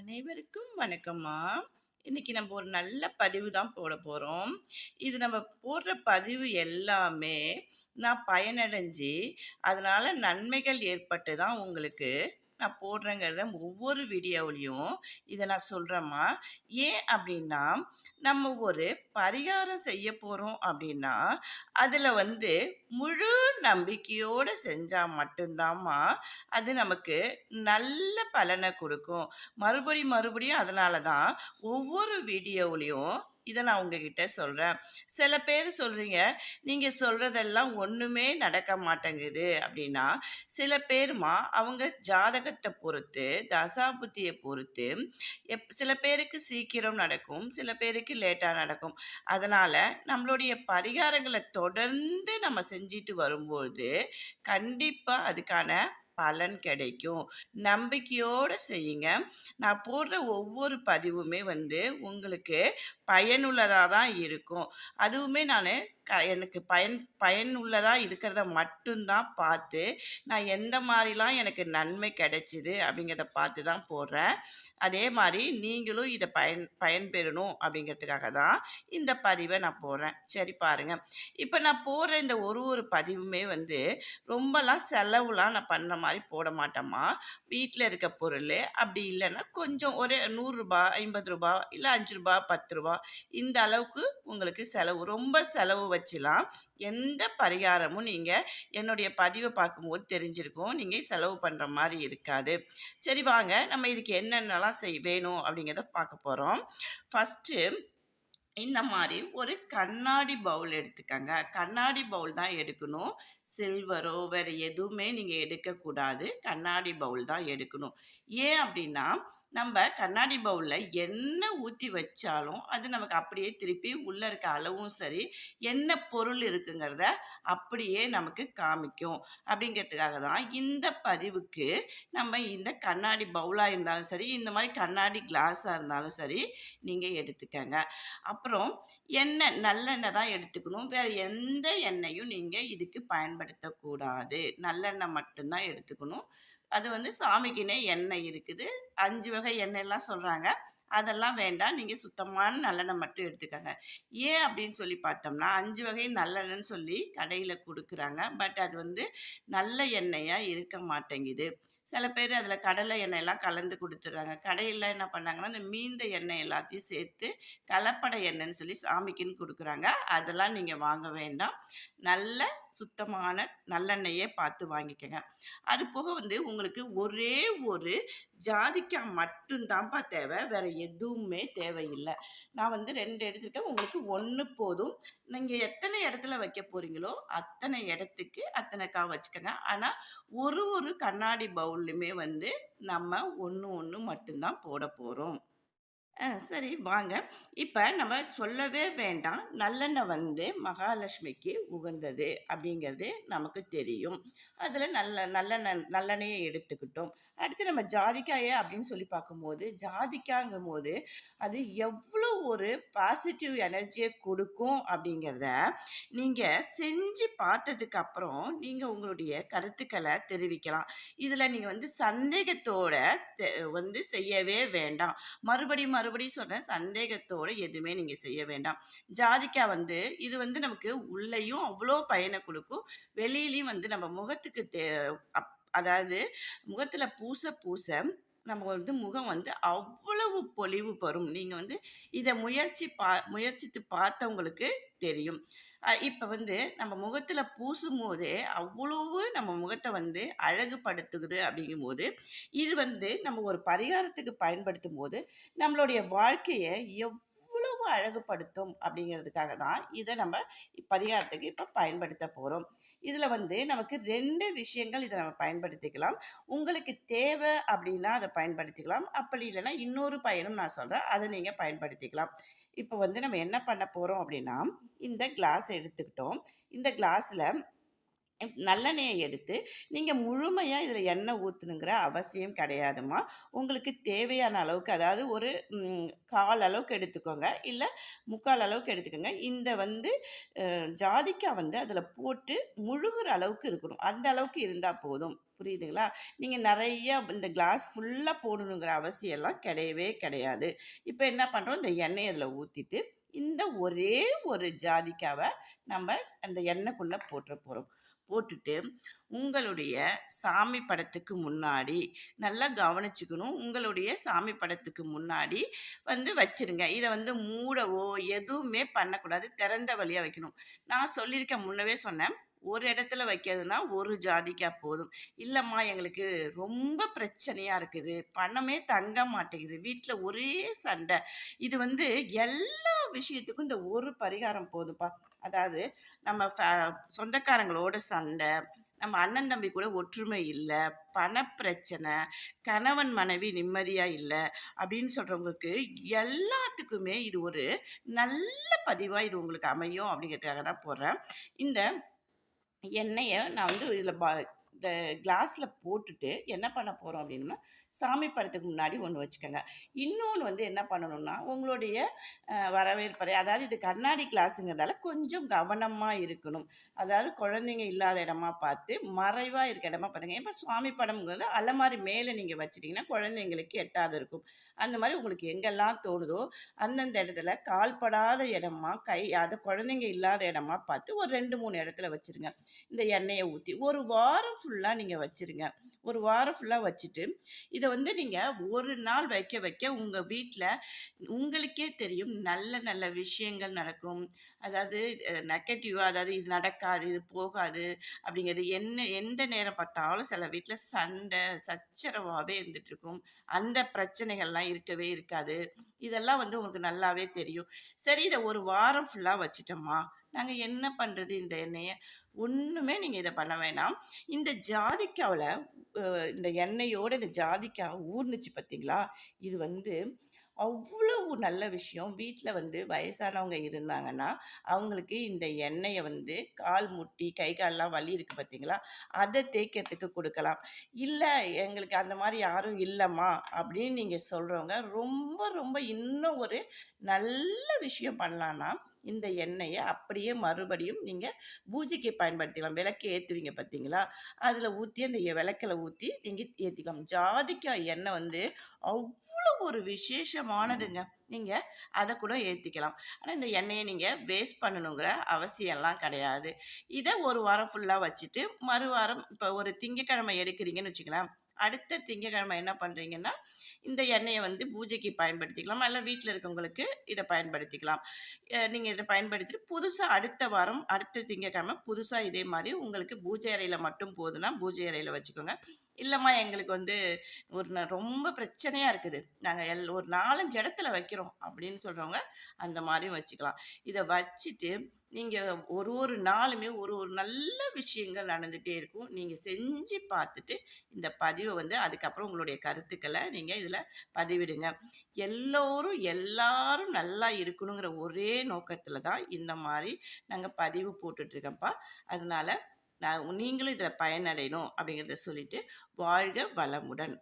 அனைவருக்கும் வணக்கம்மா. இன்னைக்கு நம்ம ஒரு நல்ல பதிவு தான் போட போகிறோம் இது நம்ம போடுற பதிவு எல்லாமே நான் பயனடைஞ்சு அதனால் நன்மைகள் ஏற்பட்டு தான் உங்களுக்கு நான் போடுறேங்கிறத ஒவ்வொரு வீடியோவிலையும் இதை நான் சொல்கிறேம்மா ஏன் அப்படின்னா நம்ம ஒரு பரிகாரம் செய்ய போகிறோம் அப்படின்னா அதில் வந்து முழு நம்பிக்கையோடு செஞ்சால் மட்டும்தாம்மா அது நமக்கு நல்ல பலனை கொடுக்கும். மறுபடி மறுபடியும் அதனால தான் ஒவ்வொரு வீடியோவிலையும் இதை நான் உங்ககிட்ட சொல்கிறேன் சில பேர் சொல்கிறீங்க நீங்கள் சொல்கிறதெல்லாம் ஒன்றுமே நடக்க மாட்டேங்குது. அப்படின்னா சில பேருமா அவங்க ஜாதகத்தை பொறுத்து தசாபுத்தியை பொறுத்து எப் சில பேருக்கு சீக்கிரம் நடக்கும் சில பேருக்கு லேட்டாக நடக்கும். அதனால் நம்மளுடைய பரிகாரங்களை தொடர்ந்து நம்ம செஞ்சுட்டு வரும்போது கண்டிப்பாக அதுக்கான பலன் கிடைக்கும். நம்பிக்கையோடு செய்யுங்க. நான் போடுற ஒவ்வொரு பதிவுமே வந்து உங்களுக்கு பயனுள்ளதாக தான் இருக்கும். அதுவுமே நான் எனக்கு பயன் பயனுள்ளதாக இருக்கிறத மட்டும்தான் பார்த்து நான் எந்த மாதிரிலாம் எனக்கு நன்மை கிடைச்சிது அப்படிங்கிறத பார்த்து தான் போடுறேன். அதே மாதிரி நீங்களும் இதை பயன் பயன்பெறணும் அப்படிங்கிறதுக்காக தான் இந்த பதிவை நான் போடுறேன். சரி பாருங்கள் இப்போ நான் போடுற இந்த ஒரு ஒரு பதிவுமே வந்து ரொம்பலாம் செலவுலாம் நான் பண்ண மாதிரி போட மாட்டேம்மா. வீட்டில் இருக்க பொருள் அப்படி இல்லைன்னா கொஞ்சம் ஒரு நூறுரூபா ஐம்பது ரூபா இல்லை அஞ்சு ரூபா பத்து ரூபா இந்த அளவுக்கு உங்களுக்கு செலவு ரொம்ப செலவு வச்சுலாம் எந்த பரிகாரமும் நீங்கள் என்னுடைய பதிவை பார்க்கும்போது தெரிஞ்சிருக்கும். நீங்கள் செலவு பண்ணுற மாதிரி இருக்காது. சரி வாங்க நம்ம இதுக்கு என்னென்னலாம் செய் வேணும் அப்படிங்கிறத பார்க்க போகிறோம் ஃபஸ்ட்டு இந்த மாதிரி ஒரு கண்ணாடி பவுல் எடுத்துக்கங்க. கண்ணாடி பவுல் தான் எடுக்கணும். சில்வரோ வேறு எதுவுமே நீங்கள் எடுக்கக்கூடாது. கண்ணாடி பவுல் தான் எடுக்கணும். ஏன் அப்படின்னா நம்ம கண்ணாடி பவுலில் என்ன ஊற்றி வச்சாலும் அது நமக்கு அப்படியே திருப்பி உள்ளே இருக்க அளவும் சரி என்ன பொருள் இருக்குங்கிறத அப்படியே நமக்கு காமிக்கும். அப்படிங்கிறதுக்காக தான் இந்த பதிவுக்கு நம்ம இந்த கண்ணாடி பவுலாக இருந்தாலும் சரி இந்த மாதிரி கண்ணாடி கிளாஸாக இருந்தாலும் சரி நீங்கள் எடுத்துக்கங்க. அப்புறம் எண்ணெய் நல்லெண்ணெய் தான் எடுத்துக்கணும். வேறு எந்த எண்ணெயும் நீங்கள் இதுக்கு பயன்படுத்தக்கூடாது. நல்லெண்ணெய் மட்டும்தான் எடுத்துக்கணும். அது வந்து சாமிக்குன்னே எண்ணெய் இருக்குது. அஞ்சு வகை எண்ணெய்லாம் சொல்கிறாங்க அதெல்லாம் வேண்டாம். நீங்கள் சுத்தமான நல்லெண்ணெய் மட்டும் எடுத்துக்கோங்க. ஏன் அப்படின்னு சொல்லி பார்த்தோம்னா அஞ்சு வகை நல்லெண்ணெய்னு சொல்லி கடையில் கொடுக்குறாங்க. பட் அது வந்து நல்ல எண்ணெயாக இருக்க மாட்டேங்குது. சில பேர் அதில் கடலை எண்ணெயெல்லாம் கலந்து கொடுத்துட்றாங்க. கடையில் என்ன பண்ணாங்கன்னா இந்த மீந்த எண்ணெய் எல்லாத்தையும் சேர்த்து கலப்படை எண்ணெய்னு சொல்லி சாமிக்குன்னு கொடுக்குறாங்க. அதெல்லாம் நீங்கள் வாங்க வேண்டாம். நல்ல சுத்தமான நல்லெண்ணெயே பார்த்து வாங்கிக்கோங்க. அது போக வந்து உங்களுக்கு ஒரே ஒரு ஜாதிக்கா மட்டும்தான்ப்பா தேவை வேறு எதுவுமே தேவையில்லை. நான் வந்து ரெண்டு எடுத்துருக்கேன். உங்களுக்கு ஒன்று போதும். நீங்கள் எத்தனை இடத்துல வைக்க போகிறீங்களோ அத்தனை இடத்துக்கு அத்தனை வச்சுக்கோங்க. ஆனால் ஒரு ஒரு கண்ணாடி பவுல்லையுமே வந்து நம்ம ஒன்று ஒன்று மட்டும்தான் போட போகிறோம் சரி வாங்க. இப்போ நம்ம சொல்லவே வேண்டாம். நல்லெண்ணெய் வந்து மகாலட்சுமிக்கு உகந்தது அப்படிங்கிறது நமக்கு தெரியும். அதில் நல்ல நல்லெண்ணெய் நல்லெண்ணெயை எடுத்துக்கிட்டோம். அடுத்து நம்ம ஜாதிக்காயை அப்படின்னு சொல்லி பார்க்கும்போது ஜாதிக்காங்கும் போது அது எவ்வளோ ஒரு பாசிட்டிவ் எனர்ஜியை கொடுக்கும் அப்படிங்கிறத நீங்கள் செஞ்சு பார்த்ததுக்கு அப்புறம் நீங்கள் உங்களுடைய கருத்துக்களை தெரிவிக்கலாம். இதில் நீங்கள் வந்து சந்தேகத்தோட வந்து செய்யவே வேண்டாம். மறுபடியும் மறுபடியும் சொன்ன சந்தேகத்தோட எதுவுமே நீங்கள் செய்ய வேண்டாம். ஜாதிக்காய் வந்து இது வந்து நமக்கு உள்ளேயும் அவ்வளோ பயனை கொடுக்கும். வெளியிலையும் வந்து நம்ம முகத்துக்கு தே அப் அதாவது முகத்துல பூச பூச நம்ம வந்து முகம் வந்து அவ்வளவு பொலிவு பெறும். நீங்கள் வந்து இதை முயற்சி பா முயற்சித்து பார்த்தவங்களுக்கு தெரியும். இப்போ வந்து நம்ம முகத்தில் பூசும் போதே அவ்வளவு நம்ம முகத்தை வந்து அழகுபடுத்துகுது அப்படிங்கும்போது இது வந்து நம்ம ஒரு பரிகாரத்துக்கு பயன்படுத்தும் போது நம்மளுடைய வாழ்க்கையை எவ் எவ்வளவு அழகுபடுத்தும் அப்படிங்கிறதுக்காக தான் இதை நம்ம பரிகாரத்துக்கு இப்போ பயன்படுத்த போகிறோம் இதில் வந்து நமக்கு ரெண்டு விஷயங்கள் இதை நம்ம பயன்படுத்திக்கலாம். உங்களுக்கு தேவை அப்படின்னா அதை பயன்படுத்திக்கலாம். அப்படி இல்லைன்னா இன்னொரு பயனும் நான் சொல்கிறேன் அதை நீங்கள் பயன்படுத்திக்கலாம். இப்போ வந்து நம்ம என்ன பண்ண போகிறோம் அப்படின்னா இந்த கிளாஸ் எடுத்துக்கிட்டோம். இந்த கிளாஸில் நல்லெண்ணெயை எடுத்து நீங்கள் முழுமையாக இதில் எண்ணெய் ஊற்றணுங்கிற அவசியம் கிடையாதும்மா. உங்களுக்கு தேவையான அளவுக்கு அதாவது ஒரு கால் அளவுக்கு எடுத்துக்கோங்க. இல்லை முக்கால் அளவுக்கு எடுத்துக்கோங்க. இந்த வந்து ஜாதிக்காய் வந்து அதில் போட்டு முழுகிற அளவுக்கு இருக்கணும். அந்த அளவுக்கு இருந்தால் போதும். புரியுதுங்களா? நீங்கள் நிறைய இந்த கிளாஸ் ஃபுல்லாக போடணுங்கிற அவசியம்லாம் கிடையவே கிடையாது. இப்போ என்ன பண்ணுறோம் இந்த எண்ணெயை அதில் ஊற்றிட்டு இந்த ஒரே ஒரு ஜாதிக்காவை நம்ம அந்த எண்ணெய்க்குள்ளே போட்டுற போகிறோம் போட்டுட்டு உங்களுடைய சாமி படத்துக்கு முன்னாடி நல்லா கவனிச்சுக்கணும். உங்களுடைய சாமி படத்துக்கு முன்னாடி வந்து வச்சுருங்க. இதை வந்து மூடவோ எதுவுமே பண்ணக்கூடாது. திறந்த வழியாக வைக்கணும். நான் சொல்லியிருக்கேன் முன்னவே சொன்னேன். ஒரு இடத்துல வைக்கிறதுனா ஒரு ஜாதிக்காய் போதும். இல்லைம்மா எங்களுக்கு ரொம்ப பிரச்சனையாக இருக்குது. பணமே தங்க மாட்டேங்குது. வீட்டில் ஒரே சண்டை. இது வந்து எல்லா விஷயத்துக்கும் இந்த ஒரு பரிகாரம் போதும்ப்பா. அதாவது நம்ம சொந்தக்காரங்களோட சண்டை நம்ம அண்ணன் தம்பி கூட ஒற்றுமை இல்லை பணப்பிரச்சனை கணவன் மனைவி நிம்மதியாக இல்லை அப்படின்னு சொல்கிறவங்களுக்கு எல்லாத்துக்குமே இது ஒரு நல்ல பதிவாக இது உங்களுக்கு அமையும் அப்படிங்கிறதுக்காக தான் போடுறேன் இந்த எண்ணெயை நான் வந்து இதில் பா இந்த கிளாஸில் போட்டுட்டு என்ன பண்ண போகிறோம் அப்படின்னா சாமி படத்துக்கு முன்னாடி ஒன்று வச்சுக்கோங்க. இன்னொன்று வந்து என்ன பண்ணணும்னா உங்களுடைய வரவேற்பறை அதாவது இது கண்ணாடி கிளாஸுங்கிறதால கொஞ்சம் கவனமாக இருக்கணும். அதாவது குழந்தைங்க இல்லாத இடமா பார்த்து மறைவாக இருக்க இடமா பார்த்துங்க. இப்போ சுவாமி படம்ங்கிறது அலமாரி மேலே நீங்கள் வச்சிட்டிங்கன்னா குழந்தைங்களுக்கு எட்டாவது இருக்கும். அந்த மாதிரி உங்களுக்கு எங்கெல்லாம் தோணுதோ அந்தந்த இடத்துல கால்படாத இடமா கை அதை குழந்தைங்க இல்லாத இடமா பார்த்து ஒரு ரெண்டு மூணு இடத்துல வச்சுருங்க. இந்த எண்ணெயை ஊற்றி ஒரு வாரம் ஃபுல்லாக நீங்கள் வச்சுருங்க. ஒரு வாரம் ஃபுல்லாக வச்சுட்டு இதை வந்து நீங்கள் ஒரு நாள் வைக்க வைக்க உங்கள் வீட்டில் உங்களுக்கே தெரியும் நல்ல நல்ல விஷயங்கள் நடக்கும். அதாவது நெகட்டிவாக அதாவது இது நடக்காது இது போகாது அப்படிங்கிறது என்ன எந்த நேரம் பார்த்தாலும் சில வீட்டில் சண்டை சச்சரவாகவே இருந்துகிட்ருக்கும் அந்த பிரச்சனைகள்லாம் இருக்கவே இருக்காது. இதெல்லாம் வந்து உங்களுக்கு நல்லாவே தெரியும். சரி இதை ஒரு வாரம் ஃபுல்லாக வச்சுட்டோமா? நாங்கள் என்ன பண்ணுறது இந்த எண்ணெயை? ஒன்றுமே நீங்கள் இதை பண்ண வேணாம். இந்த ஜாதிக்காவில் இந்த எண்ணெயோட இந்த ஜாதிக்காய் ஊர்னுச்சு பார்த்தீங்களா இது வந்து அவ்வளவு நல்ல விஷயம். வீட்டில் வந்து வயசானவங்க இருந்தாங்கன்னா அவங்களுக்கு இந்த எண்ணெயை வந்து கால் முட்டி கை கால்லாம் வலி இருக்குது பார்த்தீங்களா அதை தேய்க்கிறதுக்கு கொடுக்கலாம். இல்லை எங்களுக்கு அந்த மாதிரி யாரும் இல்லைம்மா அப்படின்னு நீங்கள் சொல்கிறவங்க ரொம்ப ரொம்ப இன்னும் ஒரு நல்ல விஷயம் பண்ணலான்னா இந்த எண்ணெயை அப்படியே மறுபடியும் நீங்கள் பூஜைக்கு பயன்படுத்திக்கலாம். விளக்கு ஏற்றுவீங்க பார்த்தீங்களா அதில் ஊற்றி அந்த விளக்கில் ஊற்றி நீங்கள் ஏற்றிக்கலாம் ஜாதிக்காய் எண்ணெய் வந்து அவ்வளோ ஒரு விசேஷமானதுங்க. நீங்கள் அதை கூட ஏற்றிக்கலாம் ஆனால் இந்த எண்ணெயை நீங்கள் வேஸ்ட் பண்ணணுங்கிற அவசியம்லாம் கிடையாது. இதை ஒரு வாரம் ஃபுல்லாக வச்சுட்டு மறு வாரம் இப்போ ஒரு திங்கக்கிழமை எடுக்கிறீங்கன்னு வச்சுக்கலாம் அடுத்த திங்கக்கிழமை என்ன பண்ணுறீங்கன்னா இந்த எண்ணெயை வந்து பூஜைக்கு பயன்படுத்திக்கலாம். இல்லை வீட்டில் இருக்கவங்களுக்கு இதை பயன்படுத்திக்கலாம். நீங்கள் இதை பயன்படுத்திட்டு புதுசாக அடுத்த வாரம் அடுத்த திங்கக்கிழமை புதுசாக இதே மாதிரி உங்களுக்கு பூஜை அறையில் மட்டும் போதுன்னா பூஜை அறையில் வச்சுக்கோங்க. இல்லைம்மா எங்களுக்கு வந்து ஒரு ந- ரொம்ப பிரச்சனையாக இருக்குது. நாங்கள் எல் ஒரு நாலஞ்சு இடத்துல வைக்கிறோம் அப்படின்னு சொல்கிறவங்க அந்த மாதிரியும் வச்சுக்கலாம். இதை வச்சுட்டு நீங்கள் ஒரு ஒரு நாளுமே ஒரு ஒரு நல்ல விஷயங்கள் நடந்துகிட்டே இருக்கும். நீங்கள் செஞ்சு பார்த்துட்டு இந்த பதிவை வந்து அதுக்கப்புறம் உங்களுடைய கருத்துக்களை நீங்கள் இதில் பதிவிடுங்க. எல்லோரும் எல்லாரும் நல்லா இருக்கணுங்கிற ஒரே நோக்கத்தில் தான் இந்த மாதிரி நாங்கள் பதிவு போட்டுட்ருக்கோம்ப்பா. அதனால் நான் நீங்களும் இதில் பயனடையணும் அப்படிங்கிறத சொல்லிட்டு வாழ்க வளமுடன்.